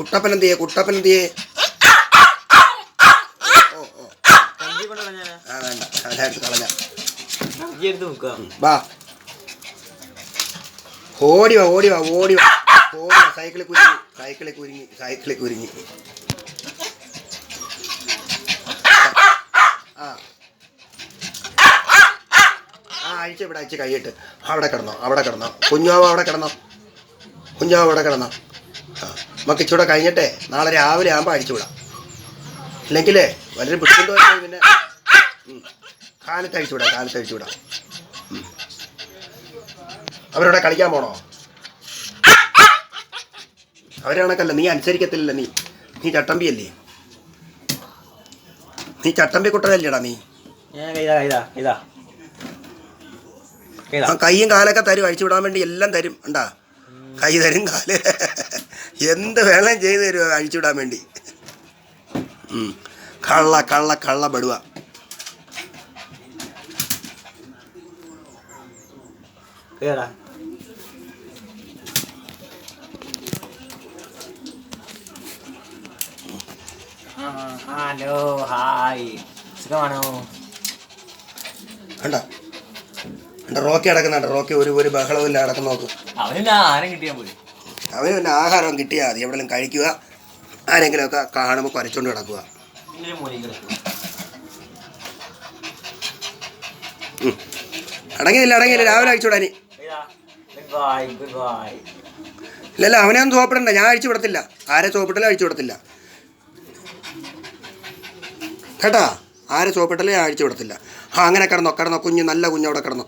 കുട്ടപ്പൻ എന്ത് ചെയ്യേ കുട്ടപ്പൻ എന്ത് ചെയ്യേ ആ വേണ്ട. അതായിട്ട് കളഞ്ഞ. വാ. ഓടി വാ ഓടി വാ ഓടി വാ. ഓടി വാ. സൈക്കിളിൽ കുരുങ്ങി സൈക്കിളിൽ കുരുങ്ങി സൈക്കിളിൽ കുരുങ്ങി. ആ. ആ അഴിച്ച് ഇവിടെ അഴിച്ച് കൈയിട്ട്. അവിടെ കിടന്നോ അവിടെ കിടന്നോ. കുഞ്ഞാവ് അവിടെ കിടന്നോ. കുഞ്ഞാവ് അവിടെ കിടന്നോ. നമുക്ക് ഇച്ചൂടെ കഴിഞ്ഞിട്ടേ. നാളെ രാവിലെ ആകുമ്പോൾ അഴിച്ചുവിടാം വിടാം. ഇല്ലെങ്കിലേ വളരെ ബുദ്ധിമുട്ട് പിന്നെ. കാലത്ത് അഴിച്ചു വിടാം കാലത്ത് അഴിച്ചു വിടാം. അവരോടെ കളിക്കാൻ പോണോ? അവരാണക്കല്ല നീ അനുസരിക്കത്തില്ല നീ. നീ ചട്ടമ്പിയല്ലേ? നീ ചട്ടമ്പി കുട്ടനല്ലേടാ നീ കയ്യും കൈയും കാലൊക്കെ തരും അഴിച്ചു വിടാൻ വേണ്ടി എല്ലാം തരും ഉണ്ടാ കൈ തരും കാൽ. എന്ത് വേണം ചെയ്തു തരുമോ അഴിച്ചുവിടാൻ വേണ്ടി. കള്ള കള്ള കള്ള ബടുവ ഹലോ ഹായ്. സുഖമാണോ? കണ്ട? റോക്കി അടക്കുന്നുണ്ട്. റോക്കി ഒരു ഒരു ബഹളമില്ല അടക്കം നോക്ക്. അവന് പിന്നെ ആഹാരം കിട്ടിയാൽ മതി. എവിടെയും കഴിക്കുക. ആരെങ്കിലുമൊക്കെ കാണുമ്പോൾ കുറച്ചുകൊണ്ട് കിടക്കുക. അടങ്ങിയില്ല അടങ്ങിയില്ല. രാവിലെ അയച്ചുവിടാനി ഇല്ലല്ല അവനെ ഒന്നും തോപ്പിടണ്ട. ഞാൻ അഴിച്ചു വിടത്തില്ല. ആരെ സോപ്പിട്ടല്ലേ അഴിച്ചു വിടത്തില്ല. കേട്ടാ? ആരെ സോപ്പിട്ടല്ലേ ഞാൻ അഴിച്ചു വിടത്തില്ല. ആ അങ്ങനെ കിടന്നോ കിടന്നോ. കുഞ്ഞ് നല്ല കുഞ്ഞവിടെ കിടന്നോ.